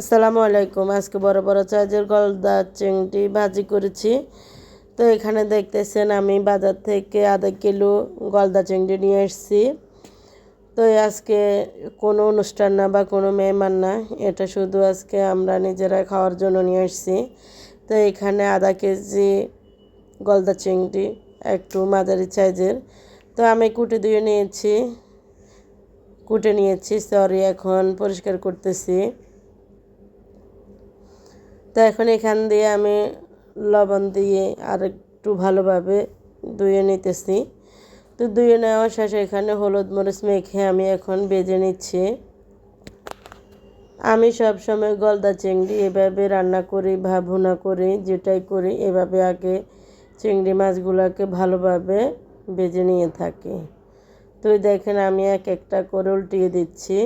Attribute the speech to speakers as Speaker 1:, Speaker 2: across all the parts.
Speaker 1: আসসালামু আলাইকুম। আজকে বড় বড় চার্জের গলদা চিংড়ি ভাজি করেছি। তো এখানে দেখতেছেন আমি বাজার থেকে আধা কিলো গলদা চিংড়ি নিয়ে এসেছি। তো আজকে কোনো অনুষ্ঠান না বা কোনো মেহমান না, এটা শুধু আজকে আমরা নিজেরা খাওয়ার জন্য নিয়ে এসেছি। তো এখানে আধা কেজি গলদা চিংড়ি, একটু মাঝারি সাইজের। তো আমি কুটে দিয়ে নিয়েছি, কুটে নিয়েছি সরি এখন পরিষ্কার করতেছি। তো এখন এখান দিয়ে আমি লবণ দিয়ে আর একটু ভালোভাবে ধুয়ে নিতেছি। তো ধুয়ে নেওয়া শেষে এখানে হলুদ মরিচ মেখে আমি এখন বেজে নিচ্ছি। আমি সব সময় গলদা চিংড়ি এভাবে রান্না করি বা ভুনা করি, যেটাই করি, এভাবে আগে চিংড়ি মাছগুলোকে ভালোভাবে বেজে নিয়ে থাকি। তো দেখেন আমি এক একটা করে উল্টিয়ে দিচ্ছি।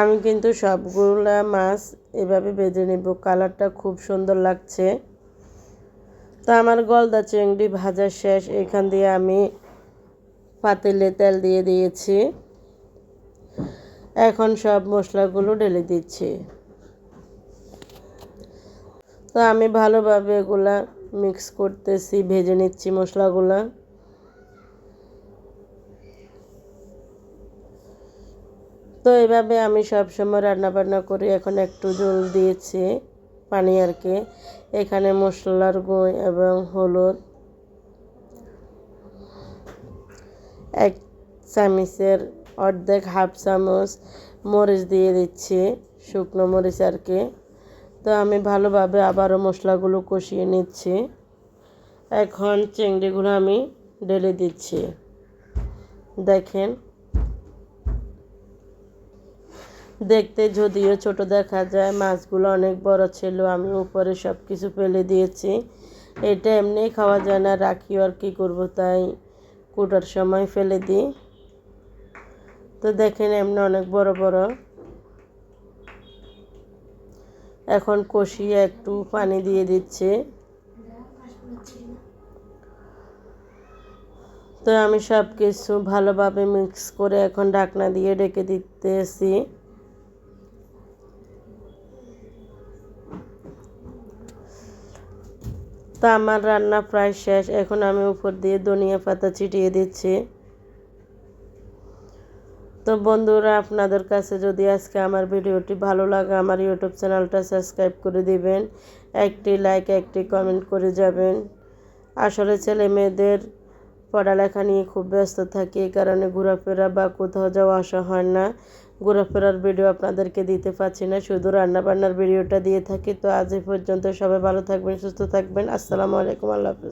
Speaker 1: আমি কিন্তু সবগুলা মাছ এভাবে বেজে নেব। কালারটা খুব সুন্দর লাগছে। তো আমার গলদা চিংড়ি ভাজা শেষ। এখান দিয়ে আমি পাতিলে তেল দিয়ে দিয়েছি। এখন সব মশলাগুলো ঢেলে দিচ্ছি। তো আমি ভালোভাবে এগুলা মিক্স করতেছি, ভেজে নিচ্ছি মশলাগুলা। তো এভাবে আমি সবসময় রান্নাবান্না করি এখন একটু জল দিয়েছি, পানি আর কি। এখানে মশলার গুঁড় এবং হলুদ, এক চামিচের অর্ধেক হাফ চামচ মরিচ দিয়ে দিচ্ছি, শুকনো মরিচ আর কি। তো আমি ভালোভাবে আবারও মশলাগুলো কষিয়ে নিচ্ছি। এখন চিংড়িগুলো আমি ঢেলে দিচ্ছি। দেখেন দেখতে যদিও ছোট দেখা যায়, মাছগুলো অনেক বড় ছিল, আমি উপরে সব কিছু ফেলে দিয়েছি। এটা এমনি খাওয়া যায় না, রাখি আর কি করব তাই কুটার সময় ফেলে দিই। তো দেখেন এমনি অনেক বড় বড়। এখন কষিয়ে একটু পানি দিয়ে দিচ্ছে। তো আমি সব কিছু ভালোভাবে মিক্স করে এখন ঢাকনা দিয়ে ডেকে দিতেছি। তো আমার রান্না প্রায় শেষ। এখন আমি উপর দিয়ে ধনিয়া পাতা ছিটিয়ে দিচ্ছি। তো বন্ধুরা, আপনাদের কাছে যদি আজকে আমার ভিডিওটি ভালো লাগে, আমার ইউটিউব চ্যানেলটা সাবস্ক্রাইব করে দিবেন। একটি লাইক, একটি কমেন্ট করে যাবেন। আসলে ছেলে মেয়েদের পড়ালেখা নিয়ে খুব ব্যস্ত থাকি এই কারণে ঘোরাফেরা বা কোথাও যাওয়া আসা হয় না। ঘোরাফেরার ভিডিও আপনাদেরকে দিতে পারছি না, শুধু রান্নাবান্নার ভিডিওটা দিয়ে থাকি। তো আজ এই পর্যন্ত সবাই ভালো থাকবেন, সুস্থ থাকবেন। আসসালামু আলাইকুম, আল্লাহ হাফিজ।